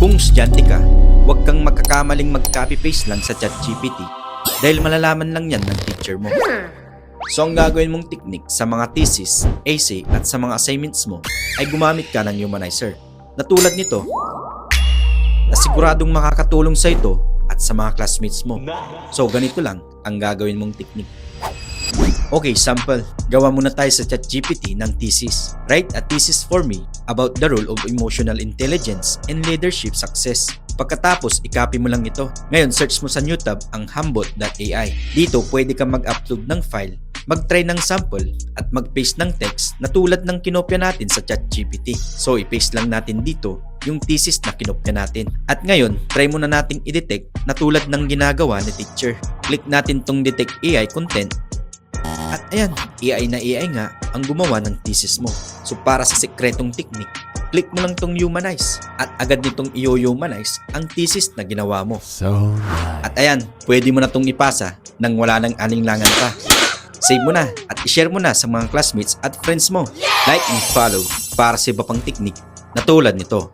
Kung estudyante ka, huwag kang magkakamaling mag-copy-paste lang sa ChatGPT dahil malalaman lang yan ng teacher mo. So ang gagawin mong technique sa mga thesis, essay at sa mga assignments mo ay gumamit ka ng humanizer. Na tulad nito, na siguradong makakatulong sa ito at sa mga classmates mo. So ganito lang ang gagawin mong technique. Okay, sample. Gawa muna tayo sa ChatGPT ng thesis. Write a thesis for me about the role of emotional intelligence and leadership success. Pagkatapos, i-copy mo lang ito. Ngayon, search mo sa new tab ang hambot.ai. Dito, pwede kang mag-upload ng file, mag-try ng sample, at mag-paste ng text na tulad ng kinopya natin sa ChatGPT. So, i-paste lang natin dito yung thesis na kinopya natin. At ngayon, try muna nating i-detect na tulad ng ginagawa ni teacher. Click natin tong detect AI content at ayan, AI na AI nga ang gumawa ng thesis mo. So para sa sekretong technique, click mo lang tong humanize at agad nitong i-humanize ang thesis na ginawa mo. So nice. At ayan, pwede mo na tong ipasa nang wala nang alinlangan pa. Save mo na at ishare mo na sa mga classmates at friends mo. Like and follow para sa iba pang technique na tulad nito.